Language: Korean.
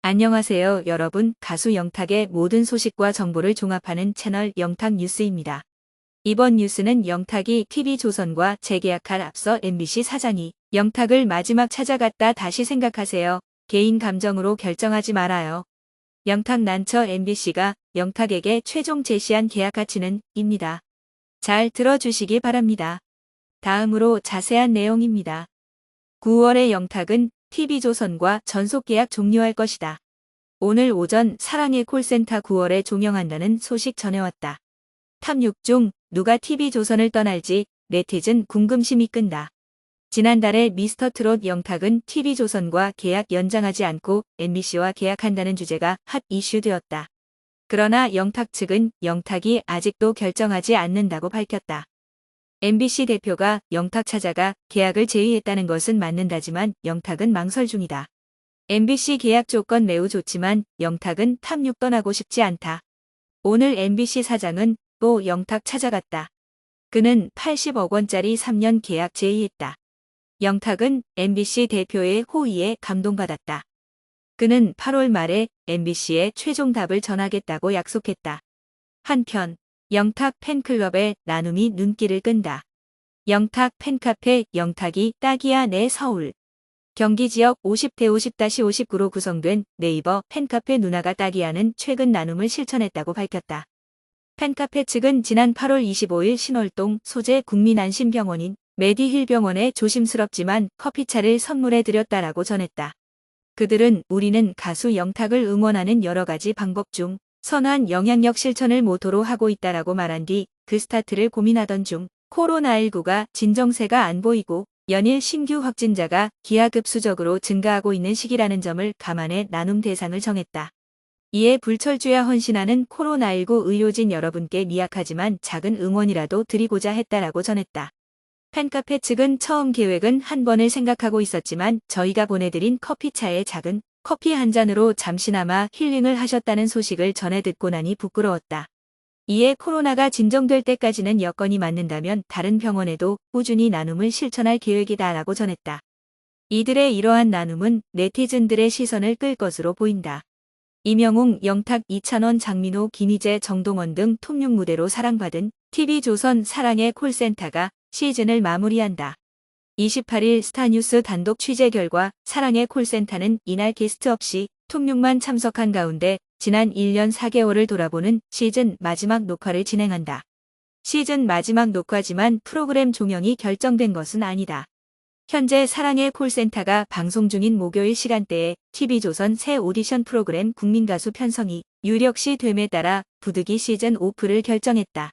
안녕하세요, 여러분. 가수 영탁의 모든 소식과 정보를 종합하는 채널 영탁 뉴스입니다. 이번 뉴스는 영탁이 TV조선과 재계약할 앞서 MBC 사장이 영탁을 마지막 찾아갔다 다시 생각하세요. 개인 감정으로 결정하지 말아요. 영탁 난처 MBC가 영탁에게 최종 제시한 계약 가치는 입니다. 잘 들어주시기 바랍니다. 다음으로 자세한 내용입니다. 9월에 영탁은 TV조선과 전속 계약 종료할 것이다. 오늘 오전 사랑의 콜센터 9월에 종영한다는 소식 전해왔다. 탑6 중 누가 TV조선을 떠날지 네티즌 궁금심이 끈다. 지난달에 미스터 트롯 영탁은 TV조선과 계약 연장하지 않고 MBC와 계약한다는 주제가 핫 이슈되었다. 그러나 영탁 측은 영탁이 아직도 결정하지 않는다고 밝혔다. MBC 대표가 영탁 찾아가 계약을 제의했다는 것은 맞는다지만 영탁은 망설 중이다. MBC 계약 조건 매우 좋지만 영탁은 탑6 떠나고 싶지 않다. 오늘 MBC 사장은 또 영탁 찾아갔다. 그는 80억 원짜리 3년 계약 제의했다. 영탁은 MBC 대표의 호의에 감동받았다. 그는 8월 말에 MBC에 최종 답을 전하겠다고 약속했다. 한편 영탁 팬클럽의 나눔이 눈길을 끈다. 영탁 팬카페 영탁이 딱이야 내 서울. 경기 지역 50대 50-59로 구성된 네이버 팬카페 누나가 딱이야는 최근 나눔을 실천했다고 밝혔다. 팬카페 측은 지난 8월 25일 신월동 소재 국민안심병원인 메디힐 병원에 조심스럽지만 커피차를 선물해 드렸다라고 전했다. 그들은 우리는 가수 영탁을 응원하는 여러 가지 방법 중 선한 영향력 실천을 모토로 하고 있다라고 말한 뒤 그 스타트를 고민하던 중 코로나19가 진정세가 안 보이고 연일 신규 확진자가 기하급수적으로 증가하고 있는 시기라는 점을 감안해 나눔 대상을 정했다. 이에 불철주야 헌신하는 코로나19 의료진 여러분께 미약하지만 작은 응원이라도 드리고자 했다라고 전했다. 팬카페 측은 처음 계획은 한 번을 생각하고 있었지만 저희가 보내드린 커피차에 작은 커피 한 잔으로 잠시나마 힐링을 하셨다는 소식을 전해 듣고 나니 부끄러웠다. 이에 코로나가 진정될 때까지는 여건이 맞는다면 다른 병원에도 꾸준히 나눔을 실천할 계획이다라고 전했다. 이들의 이러한 나눔은 네티즌들의 시선을 끌 것으로 보인다. 이명웅, 영탁, 이찬원, 장민호, 김희재, 정동원 등 톱육 무대로 사랑받은 TV조선 사랑의 콜센터가 시즌을 마무리한다. 28일 스타뉴스 단독 취재 결과 사랑의 콜센터는 이날 게스트 없이 톱육만 참석한 가운데 지난 1년 4개월을 돌아보는 시즌 마지막 녹화를 진행한다. 시즌 마지막 녹화지만 프로그램 종영이 결정된 것은 아니다. 현재 사랑의 콜센터가 방송 중인 목요일 시간대에 TV조선 새 오디션 프로그램 국민가수 편성이 유력시 됨에 따라 부득이 시즌 오프를 결정했다.